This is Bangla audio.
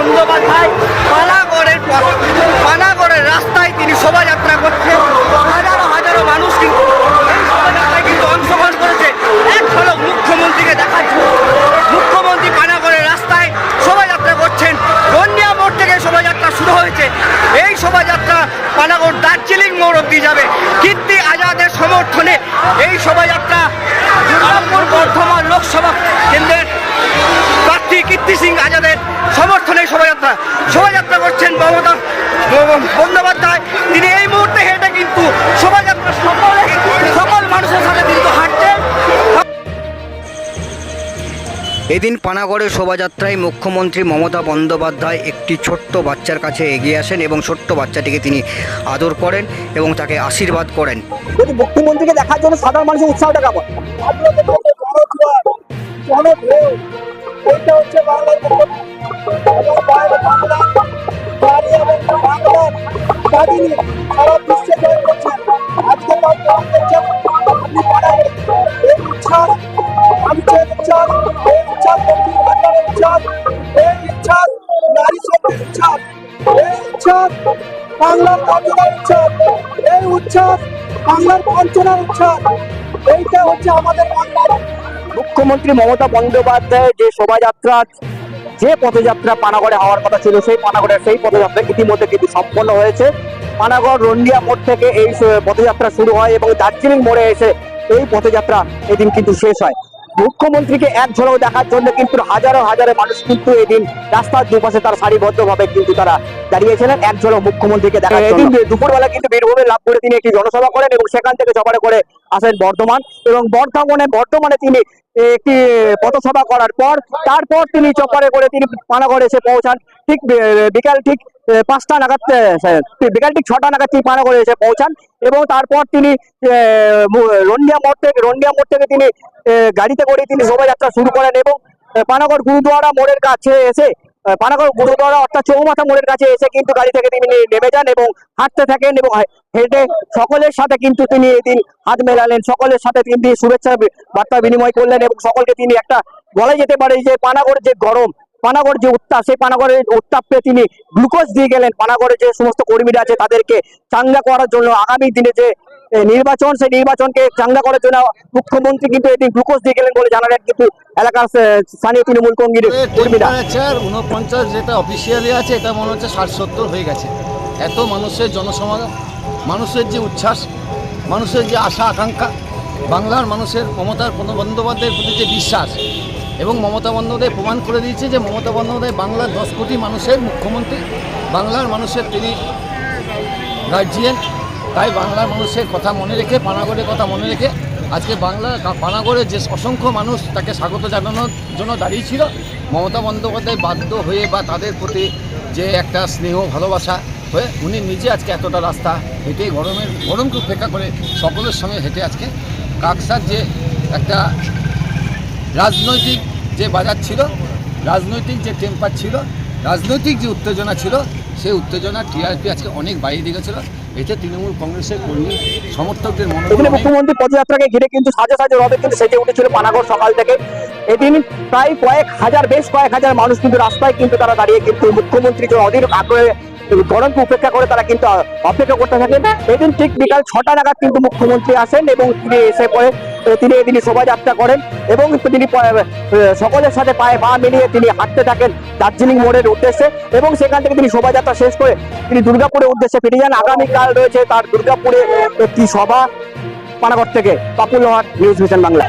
বন্দ্যোপাধ্যায় পানাগড়ের পানাগড়ের রাস্তায় তিনি শোভাযাত্রা করছেন। হাজারো হাজারো মানুষ কিন্তু এই শোভাযাত্রায় কিন্তু অংশগ্রহণ করেছে। এক হলো মুখ্যমন্ত্রীকে দেখাচ্ছে মুখ্যমন্ত্রী পানাগড়ের রাস্তায় শোভাযাত্রা করছেন। বন্যা মোড় থেকে শোভাযাত্রা শুরু হয়েছে। এই শোভাযাত্রা পানাগড় দার্জিলিং মোড় অব্দি যাবে। কীর্তি আজাদের সমর্থনে এই শোভাযাত্রা বর্ধমান লোকসভা কেন্দ্রের প্রার্থী কীর্তি সিং আজাদের শোভা শোভাযাত্রা শোভাযাত্রা করছেন মমতা বন্দ্যোপাধ্যায়। তিনি এই মুহূর্তে হেঁটে কিন্তু শোভাযাত্রা সকলে সকল মানুষের সাথে কিন্তু হাঁটছেন। এদিন পানাগড়ে শোভাযাত্রায় মুখ্যমন্ত্রী মমতা বন্দ্যোপাধ্যায় একটি ছোট্ট বাচ্চার কাছে এগিয়ে আসেন এবং ছোট্ট বাচ্চাটিকে তিনি আদর করেন এবং তাকে আশীর্বাদ করেন। যদি মুখ্যমন্ত্রীকে দেখার জন্য সাধারণ মানুষের উৎসাহটা কেমন? এটা হচ্ছে বাংলার বাংলা, বাড়ি এবং বাংলার দাদিনী সারা বিশ্বে আজকে তার জয় করছেন আপনি পাড়ায় এই উচ্ছ্বাস এই উচ্ছ্বাস দক্ষিণ এই উচ্ছ্বাস নারী শক্তির উচ্ছ্বাস এই উচ্ছ্বাস বাংলার কতটা উচ্ছ্বাস এই উচ্ছ্বাস বাংলার বঞ্চনার উচ্ছ্বাস এইটা হচ্ছে আমাদের বাংলার মুখ্যমন্ত্রী মমতা বন্দ্যোপাধ্যায় যে শোভাযাত্রা যে পথযাত্রা পানাগড়ে হওয়ার কথা ছিল, সেই পানাগড়ের সেই পদযাত্রা ইতিমধ্যে কিন্তু সম্পন্ন হয়েছে। পানাগড় রন্ডিয়া মোড় থেকে এই পথযাত্রা শুরু হয় এবং দার্জিলিং মোড়ে এসে এই পথযাত্রা এদিন কিন্তু শেষ হয়। মুখ্যমন্ত্রীকে এক ঝলক দেখার জন্য কিন্তু হাজারো হাজারো মানুষ কিন্তু এদিন রাস্তার দুপাশে তার সারিবদ্ধভাবে কিন্তু তারা দাঁড়িয়েছিলেন। এক ঝলক মুখ্যমন্ত্রীকে দেখার এদিন দুপুরবেলা কিন্তু বীরভূমে লাভ করে তিনি একটি জনসভা করেন এবং সেখান থেকে সবারে করে আসেন বর্ধমান এবং বর্ধমানে বর্তমানে তিনি একটি পথসভা করার পর তারপর তিনি চপারে করে তিনি পানাগড় এসে পৌঁছান। ঠিক বিকাল ঠিক পাঁচটা নাগাদ বিকাল ঠিক ছটা নাগাদ তিনি পানাগড়ে এসে পৌঁছান এবং তারপর তিনি রন্ডিয়া মোড় থেকে, রন্ডিয়া মোড় থেকে তিনি গাড়িতে করে তিনি শোভাযাত্রা শুরু করেন এবং পানাগড় গুরুদুয়ারা মোড়ের কাছে এসে পানাগড় গুরুদুয়ারা অর্থাৎ চৌমাথা মোড়ের কাছে এসে কিন্তু গাড়ি থেকে তিনি নেমে যান এবং হাঁটতে থাকেন এবং হেঁটে সকলের সাথে কিন্তু তিনি এদিন হাত মেলালেন, সকলের সাথে তিনি শুভেচ্ছা, বার্তা বিনিময় করলেন এবং সকলকে তিনি একটা বলা যেতে পারে যে পানাগড়ের যে গরম পানাগড় যে উত্তাপ, সেই পানাগড়ের উত্তাপে তিনি গ্লুকোজ দিয়ে গেলেন। পানাগড়ে যে সমস্ত কর্মীরা আছে, তাদেরকে চাঙ্গা করার জন্য আগামী দিনে যে নির্বাচন, সেই নির্বাচনকে চাঙ্গা করার জন্য মুখ্যমন্ত্রী কিন্তু এদিন গ্লুকোজ দিয়ে গেলেন বলে জানালেন কিন্তু এলাকার স্থানীয় তৃণমূল কর্মীর। কর্মীরা উনপঞ্চাশ যেটা অফিসিয়ালি আছে, এটা মনে হচ্ছে ষাট সত্তর হয়ে গেছে। এত মানুষের জনসমাগম, মানুষের যে উচ্ছ্বাস, মানুষের যে আশা, আকাঙ্ক্ষা, বাংলার মানুষের মমতা বন্দ্যোপাধ্যায়ের প্রতি যে বিশ্বাস এবং মমতা বন্দ্যোপাধ্যায় প্রমাণ করে দিয়েছে যে মমতা বন্দ্যোপাধ্যায় বাংলার দশ কোটি মানুষের মুখ্যমন্ত্রী। বাংলার মানুষের তিনি গার্জিয়ান তাই বাংলার মানুষের কথা মনে রেখে, পানাগড়ের কথা মনে রেখে আজকে বাংলা পানাগড়ে যে অসংখ্য মানুষ তাকে স্বাগত জানানোর জন্য দাঁড়িয়েছিল মমতা বন্দ্যোপাধ্যায় বাধ্য হয়ে বা তাদের প্রতি যে একটা স্নেহ, ভালোবাসা হয়ে উনি নিজে আজকে এতটা রাস্তা হেঁটে গরমের গরমকে উপেক্ষা করে সকলের সঙ্গে হেঁটে আজকে কাকসার যে একটা রাজনৈতিক যে বাজার ছিল রাজনৈতিক যে টেম্পার ছিল রাজনৈতিক যে উত্তেজনা ছিল সেই উত্তেজনা টিআরপি আজকে অনেক বাইরে দিয়ে গেছিল এতে তৃণমূল কংগ্রেসের কর্মী সমর্থকদের অনেক মুখ্যমন্ত্রী পদযাত্রাকে ঘিরে কিন্তু সাজে সাজে রবে কিন্তু সেজে উঠেছিল পানাগড় সকাল থেকে। এদিন প্রায় কয়েক হাজার বেশ কয়েক হাজার মানুষ কিন্তু রাস্তায় কিন্তু তারা দাঁড়িয়ে কিন্তু মুখ্যমন্ত্রীকে অধীর আগ্রহে গরমকে উপেক্ষা করে তারা কিন্তু অপেক্ষা করতে থাকেন। এদিন ঠিক বিকাল ছটা নাগাদ কিন্তু মুখ্যমন্ত্রী আসেন এবং তিনি এসে পরে তিনি এদিন শোভাযাত্রা করেন এবং তিনি সকলের সাথে পায়ে পা মিলিয়ে তিনি হাঁটতে থাকেন দার্জিলিং মোড়ের উদ্দেশ্যে এবং সেখান থেকে তিনি শোভাযাত্রা শেষ করে তিনি দুর্গাপুরের উদ্দেশ্যে ফিরে যান। আগামীকাল রয়েছে তার দুর্গাপুরে একটি সভা পানাগড় থেকে। Papul news vision Bangla.